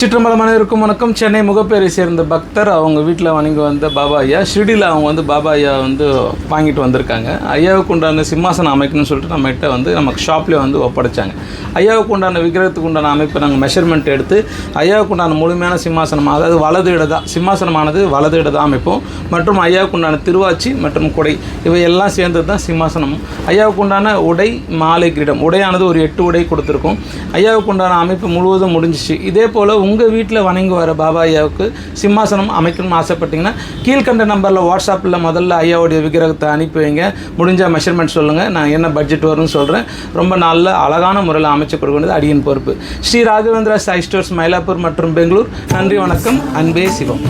சிற்றம்பலம் அனைவருக்கும் வணக்கம். சென்னை முகப்பேரை சேர்ந்த பக்தர் அவங்க வீட்டில் வணங்கி வந்த பாபா ஐயா. ஷிர்டியில் அவங்க வந்து பாபா ஐயா வந்து வாங்கிட்டு வந்திருக்காங்க. ஐயாவுக்கு உண்டான சிம்மாசனம் அமைக்கணும்னு சொல்லிட்டு நம்மகிட்ட வந்து நமக்கு ஷாப்லேயே வந்து ஒப்படைச்சாங்க. ஐயாவுக்கு உண்டான விக்கிரகத்துக்கு உண்டான அமைப்பை நாங்கள் மெஷர்மெண்ட் எடுத்து ஐயாவுக்கு உண்டான முழுமையான சிம்மாசனம் அதாவது வலது இடதா சிம்மாசனமானது வலது இடதா அமைப்போம் மற்றும் ஐயாவுக்கு உண்டான திருவாச்சி மற்றும் குடை. இவை எல்லாம் சேர்ந்தது தான் சிம்மாசனம். ஐயாவுக்கு உண்டான உடை மாலை கிரீடம். உடையானது ஒரு எட்டு உடை கொடுத்துருக்கோம். ஐயாவுக்கு உண்டான அமைப்பு முழுவதும் முடிஞ்சிச்சு. இதே போல் உங்கள் வீட்டில் வணங்கி வர பாபா ஐயாவுக்கு சிம்மாசனம் அமைக்கணும்னு ஆசைப்பட்டீங்கன்னா கீழ்கண்ட நம்பரில் வாட்ஸ்அப்பில் முதல்ல ஐயாவுடைய விக்கிரகத்தை அனுப்பி வைங்க. முடிஞ்சால் மெஷர்மெண்ட் சொல்லுங்கள் நான் என்ன பட்ஜெட் வரும்னு சொல்கிறேன் ரொம்ப நல்ல அழகான முறையில் அமைச்சு கொடுக்க வேண்டியது அடியின் பொறுப்பு. ஸ்ரீ ராகவேந்திரா சாய் ஸ்டோர்ஸ் மயிலாப்பூர் மற்றும் பெங்களூர். நன்றி வணக்கம். அன்பே சிவம்.